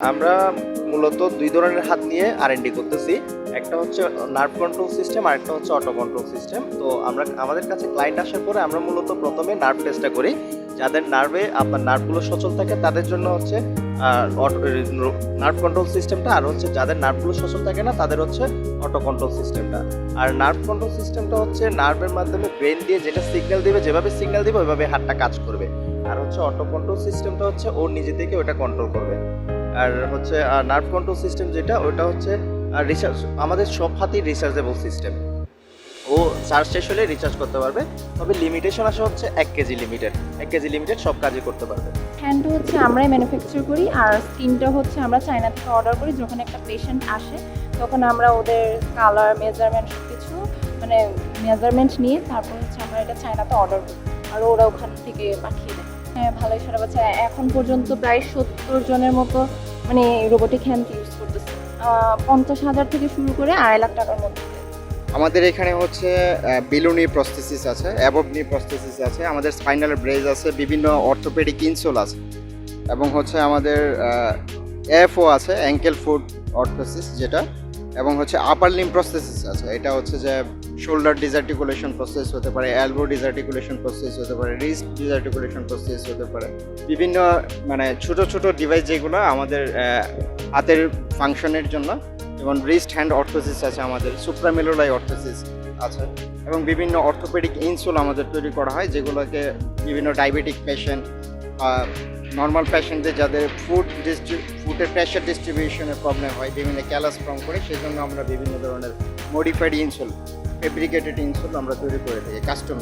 আমরা মূলত দুই ধরনের হাত নিয়ে আর এন ডি করতেছি। একটা হচ্ছে নার্ভ কন্ট্রোল সিস্টেম আর একটা হচ্ছে অটো কন্ট্রোল সিস্টেম তো আমরা, আমাদের কাছে ক্লায়েন্ট আসার পরে আমরা মূলত প্রথমে নার্ভ টেস্টটা করি। যাদের নার্ভে আপনার নার্ভগুলো সচল থাকে, তাদের জন্য হচ্ছে নার্ভ কন্ট্রোল সিস্টেমটা আর হচ্ছে যাদের নার্ভগুলো সচল থাকে না, তাদের হচ্ছে অটো কন্ট্রোল সিস্টেমটা আর নার্ভ কন্ট্রোল সিস্টেমটা হচ্ছে নার্ভের মাধ্যমে ব্রেন দিয়ে যেটা সিগন্যাল দিবে, যেভাবে সিগন্যাল দিবে, ওইভাবে হাতটা কাজ করবে। আর হচ্ছে অটো কন্ট্রোল সিস্টেমটা হচ্ছে ওর নিজে থেকে ওটা কন্ট্রোল করবে। আর হচ্ছে নার্ভ কন্ট্রোল সিস্টেম যেটা, ওটা হচ্ছে রিচার্জ আমাদের সব হাতেই রিচার্জেবল সিস্টেম ও চার্জ শেষ হলে রিচার্জ করতে পারবে, তবে লিমিটেশন আসে হচ্ছে এক কেজি লিমিটেড এক কেজি লিমিটেড সব কাজই করতে পারবে। হ্যান্ডটা হচ্ছে আমরাই ম্যানুফ্যাকচার করি, আর স্কিনটা হচ্ছে আমরা চায়না থেকে অর্ডার করি, যখন একটা পেশেন্ট আসে, তখন আমরা ওদের কালার মেজারমেন্ট কিছু মানে মেজারমেন্ট নিয়ে তারপর হচ্ছে আমরা এটা চায়নাতে অর্ডার করি, আর ওরা ওখান থেকে পাঠিয়ে দেয়। হ্যাঁ ভালোই সারা বছর। এখন পর্যন্ত প্রায় সত্তর জনের মতো মানে রোবোটিক হ্যান্ড ইউজ করতেছে। পঞ্চাশ হাজার থেকে শুরু করে আড়াই লাখ টাকার মধ্যে। আমাদের এখানে হচ্ছে বিলুনি প্রস্থেসিস আছে অ্যাববনি প্রস্থেসিস আছে, আমাদের স্পাইনাল ব্রেজ আছে, বিভিন্ন অর্থোপেডিক ইনসোল আছে, এবং হচ্ছে আমাদের এফও আছে অ্যাঙ্কেল ফুড অর্থোসিস যেটা এবং হচ্ছে আপার লিম প্রস্থেসিস আছে। এটা হচ্ছে যে শোল্ডার ডিজার্টিকুলেশন প্রসেস হতে পারে অ্যালবো ডিজার্টিকুলেশন প্রসেস হতে পারে রিস্ট ডিজার্টিকুলেশন প্রসেস হতে পারে। বিভিন্ন মানে ছোট ছোট ডিভাইস যেগুলো আমাদের হাতের ফাংশনের জন্য, যেমন রিস্ট হ্যান্ড অর্থোসিস আছে আমাদের সুপ্রামেলোলাই অর্থোসিস আছে, এবং বিভিন্ন অর্থোপেডিক ইনসুল আমাদের তৈরি করা হয়, যেগুলোকে বিভিন্ন ডায়াবেটিক পেশেন্ট নর্মাল পেশেন্টদের যাদের ফুড ফুডের প্রেশার ডিস্ট্রিবিউশনের প্রবলেম হয়, বিভিন্ন ক্যালাস ফর্ম করে সেই জন্য আমরা বিভিন্ন ধরনের মডিফাইড ইনসোল ফেব্রিকেটেড ইনসোল আমরা তৈরি করে থাকি কাস্টম